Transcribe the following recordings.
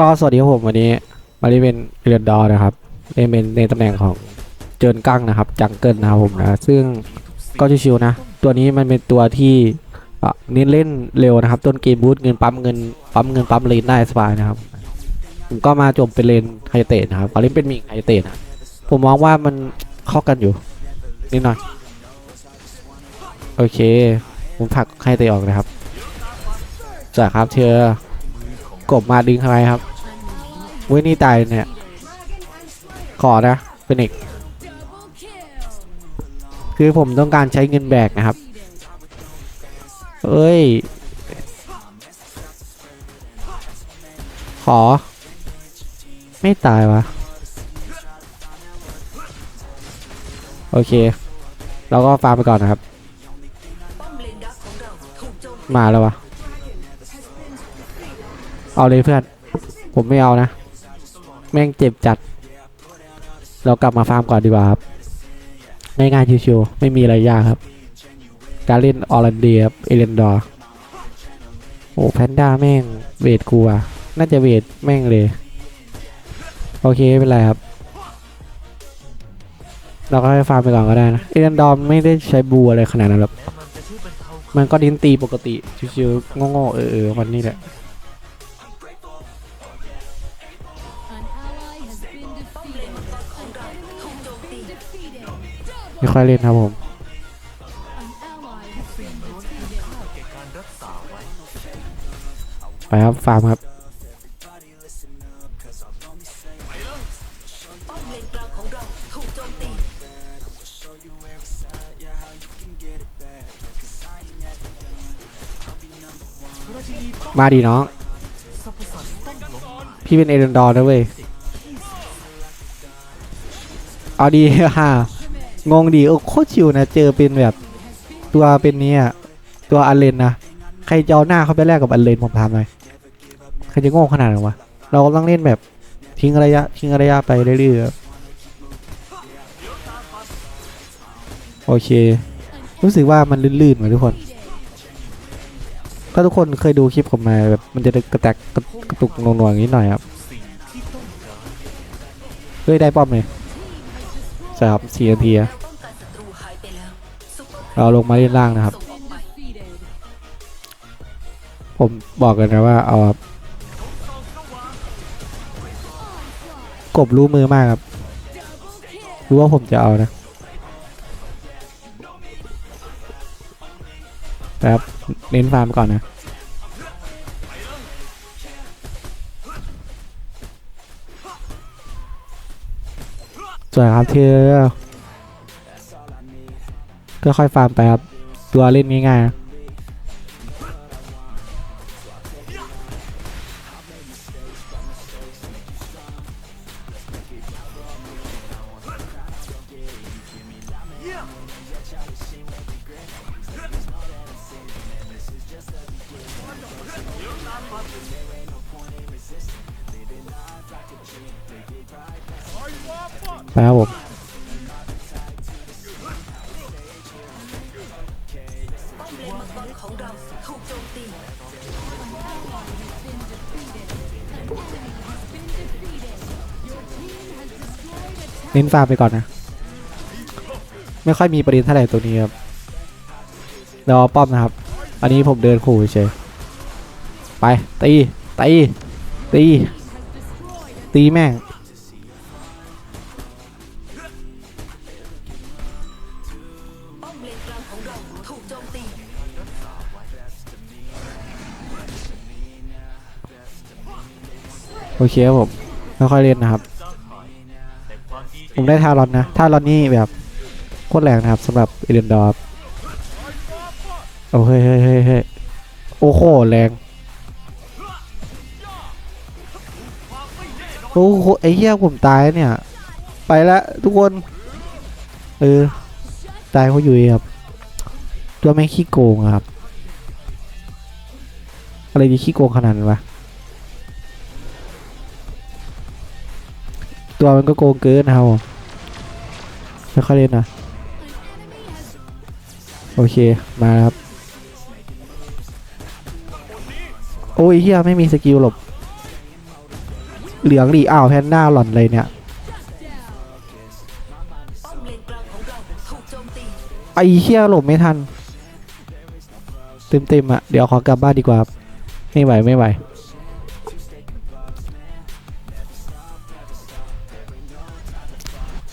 ก็สวัสดีครับผมวันนี้วันนี้เป็นเรียนดอนะครับเล่นเป็นในตำแหน่งของเจินกั้งนะครับ จังเกิลนะครับผมนะซึ่งก็ชิวๆนะ ตัวนี้มันเป็นตัวที่อะเน้นเล่นเร็วนะครับ ต้นเกมบูทเงินปั๊มเงินปั๊มเงินปั๊มเลนได้สบายนะครับ ผมก็มาจบเป็นเลนไฮเตะนะครับเขาเล่นเป็นมิงไฮเตะนะผมมองว่ามันเข้ากันอยู่นิดหน่อยโอเค ผมผลักไฮเตะออกนะครับจ้ะครับเธอ กบมาดึงทำไมครับเว้ยนี่ตายเนี่ย ขอนะเป็นเอกคือผมต้องการใช้เงินแบกนะครับ เอ้ย ขอ ไม่ตายวะ โอเค เราก็ฟาร์มไปก่อนนะครับ มาแล้ววะ เอาเลยเพื่อน ผมไม่เอานะ แม่งเจ็บจัด เรากลับมาฟาร์มก่อนดีกว่าครับ ง่ายๆชิวๆไม่มีอะไรยากครับ การเล่นออรันเดียครับ เอเลนดอร์ โอ้แพนด้าแม่งเวทกูอะน่าจะเวทแม่งเลย โอเคไม่เป็นไรครับ เราก็ให้ฟาร์มไปก่อนก็ได้นะ เอเลนดอร์ไม่ได้ใช้บูอะไรขนาดนั้นหรอกมันก็ดินตีปกติชิวๆโง่ๆเออๆมันนี่แหละ ไม่ค่อยเล่นครับผมไปครับฟาร์มครับมาดีน้อง พี่เป็นเอเดนดอร์นะเว้ย เอาดีฮ่า งงดีโอ้โคตรชิวนะ เจอเป็นแบบตัวเป็นเนี้ยตัวอันเลนนะ ใครจะเอาหน้าเขาไปแลกกับอันเลนผมถามหน่อย ใครจะโง่ขนาดนั้นวะ เรากำลังเล่นแบบทิ้งระยะทิ้งระยะไปเรื่อยๆ โอเค รู้สึกว่ามันลื่นๆเหมือนทุกคน ถ้าทุกคนเคยดูคลิปผมมาแบบมันจะกระแตกกระกระตุกหน่วงๆอย่างนี้หน่อยครับเฮ้ยได้ป้อมเลยใช่ครับสี่นาทีอะ เราลงมาเล่นล่างนะครับ ผมบอกกันนะว่าเอากบรู้มือมากครับ รู้ว่าผมจะเอานะแต่ครับเน้นฟาร์มก่อนนะสวยครับเธอ ก็ค่อยๆฟาร์มไปครับ ตัวเล่นง่ายๆไปครับผม เน้นฟาร์มไปก่อนนะ ไม่ค่อยมีประเด็นเท่าไหร่ตัวนี้ครับรอป้อมนะครับ อันนี้ผมเดินขู่เฉยไปตีตีตีตีแม่งโอเคครับผมค่อยๆเล่นนะครับ ผมได้ทารอนนะทารอนนี่แบบโคตรแรงนะครับสำหรับเอเลนดอร์โอ้เฮ้ยเฮ้ยเฮ้ยโอ้โหแรงโอ้โหไอ้เหี้ยผมตายเนี่ย ไปแล้วทุกคน เออ ตายเขาอยู่เองครับ ตัวแม่ขี้โกงครับ อะไรดีขี้โกงขนาดนั้นวะ ตัวมันก็โกงเกินนะครับไม่ค่อยเล่นนะโอเคมาครับ โอ้ยเฮียไม่มีสกิลหลบ เหลืองดิอ้าวแพนด้าหล่อนเลยเนี่ยไอเหี้ยหลบไม่ทันเต็มๆอะเดี๋ยวขอกลับบ้านดีกว่า ไม่ไหวไม่ไหว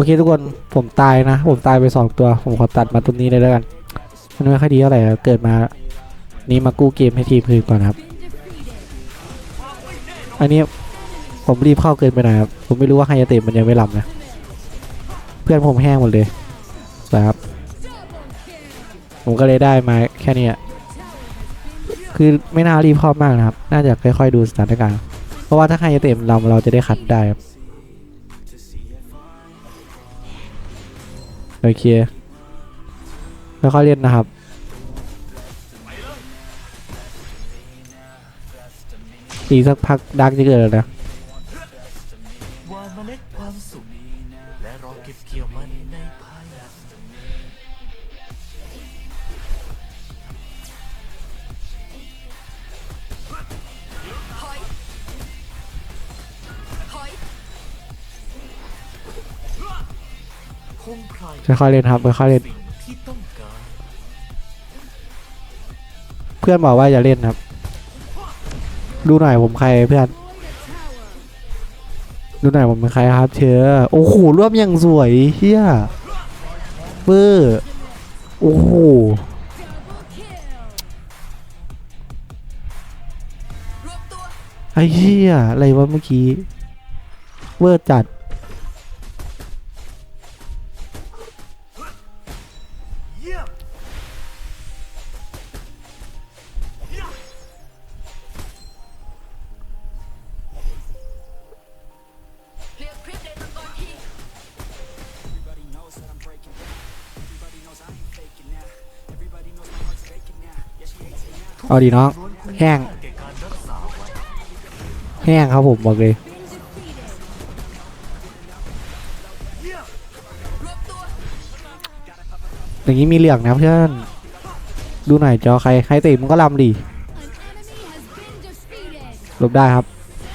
อเคทุกคนผมตายนะ ผมตายไปสองตัว ผมขอตัดมาตรงนี้เลยแล้วกันมันไม่ค่อยดีเท่าไหร่เกิดมา นี้มากู้เกมให้ทีมคืนก่อนครับ อันนี้ผมรีบเข้าเกินไปหน่อยครับ ผมไม่รู้ว่าไฮยาเตะมันยังไม่หลับนะ เพื่อนผมแห้งหมดเลยนะครับ ผมก็เลยได้มาแค่นี้คือไม่น่ารีบเข้ามากนะครับ น่าจะค่อยๆดูสถานการณ์ เพราะว่าถ้าใครจะเต็มเราเราจะได้คัดได้ครับ โอเคแล้วก็เล่นนะครับอีกสักพักดักจะเกิดแล้วนะวางเมล็ดความสุขและรอเก็บเกี่ยวมันในภายหลัง ค่อยๆเล่นครับค่อยๆเล่น เพื่อนบอกว่าอย่าเล่นครับ ดูหน่อยผมใครเพื่อน ดูหน่อยผมเป็นใครครับเชื้อโอ้โหรวบอย่างสวยเฮียเบอร์โอ้โหไอ้เฮียอะไรวะเมื่อกี้ เวอร์จัด เอาดีน้อง แห้ง แห้งครับผมบอกเลย อย่างนี้มีเหลืองนะเพื่อน ดูหน่อยจอใคร ใครตะมึงก็ลำดิหลบได้ครับ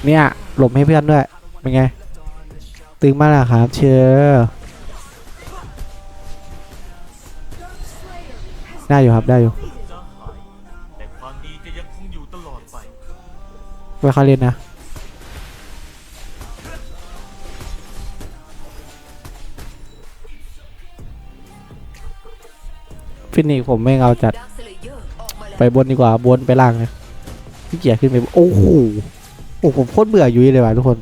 เนี่ย หลบให้เพื่อนด้วย เป็นไง ตึงมากนะครับ เชื่อได้อยู่ครับ ได้อยู่ ไปเข้าเล่นนะฟินิกผมไม่เอาจัด ไปบนดีกว่าบนไปล่างนะพี่เกียจขึ้นไปโอ้โหโอ้ผมโคตรเบื่ออยุ้ยเลยว่ะทุกคน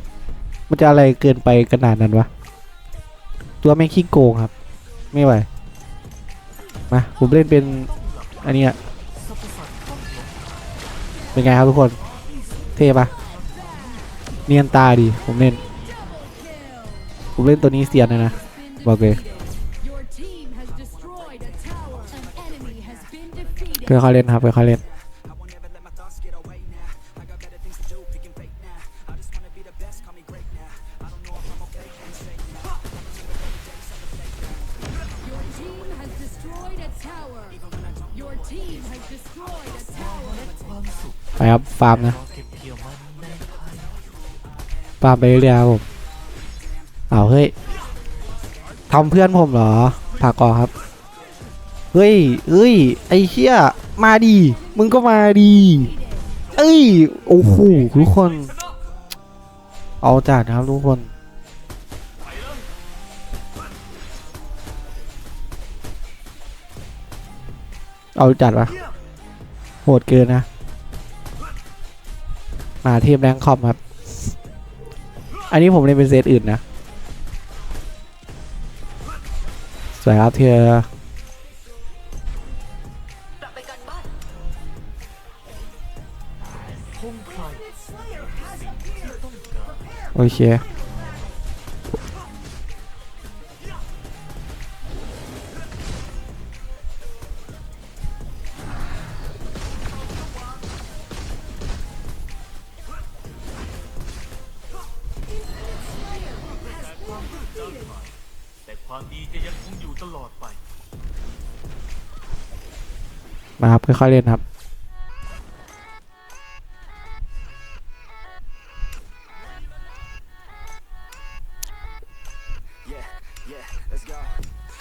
มันจะอะไรเกินไปขนาดนั้นวะตัวไม่งขี้โกงครับ ไม่ไหวมาผมเล่นเป็นอันนี้ยเป็นไงครับทุกคน เท่ปะเนียนตาดีผมเล่น ผมเล่นตัวนี้เสียนเลยนะบอกเลยเคยเขาเล่นครับเคยเขาเล่นไปครับฟาร์มนะ ฟาไปเรื่อยๆครับผมเอาเฮ้ยทำเพื่อนผมเหรอผากอครับ เฮ้ยเอ้ย ไอ้เชี่ยมาดี มึงก็มาดีเอ้ย โอ้โห ทุกคน เอาจัดครับทุกคน เอาจัดปะโหดเกินนะ มาเทียมแรงคอมครับ อันนี้ผมเล่นเป็นเซตอื่นนะ สวยครับเธอโอเค ความดีจะยังคงอยู่ตลอดไป มาครับค่อยๆเรียนครับ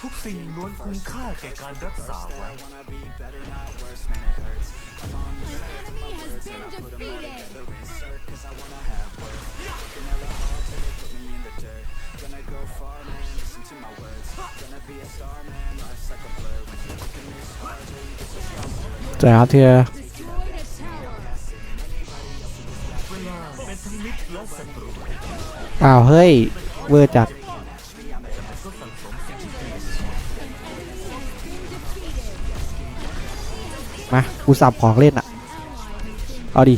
ทุกสิ่งล้วนคุ้มค่าแก่การรักษาไว้ Trời ơi thì Destroyed a tower. เวลาเป็นทั้งมิตรและศัตรูอ้าว เฮ้ย เวอร์จัดก็สั่งสมสิ่งที่ดีมากูสับของเล่นอะเอาดิ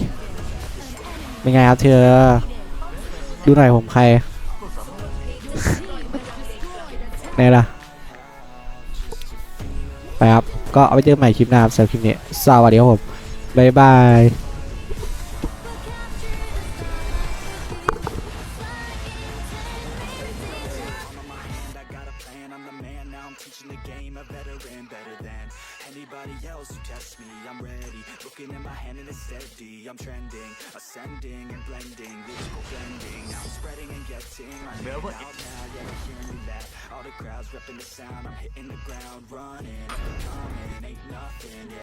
เป็นไงครับเธอ ดูหน่อยผมใคร ไหนล่ะ ไปครับ ก็เอาไปเจอใหม่คลิปหน้าครับสำหรับคลิปนี้สวัสดีครับผม บ๊ายบาย I'm teaching the game A veteran, better than anybody else who tests me. I'm ready, looking at my hand and it's steady. I'm trending, ascending and blending Lyrical blending, now I'm spreading and getting My name out now, yeah, they hearing me laugh All the crowds repping the sound, I'm hitting the ground running coming, ain't nothing, yeah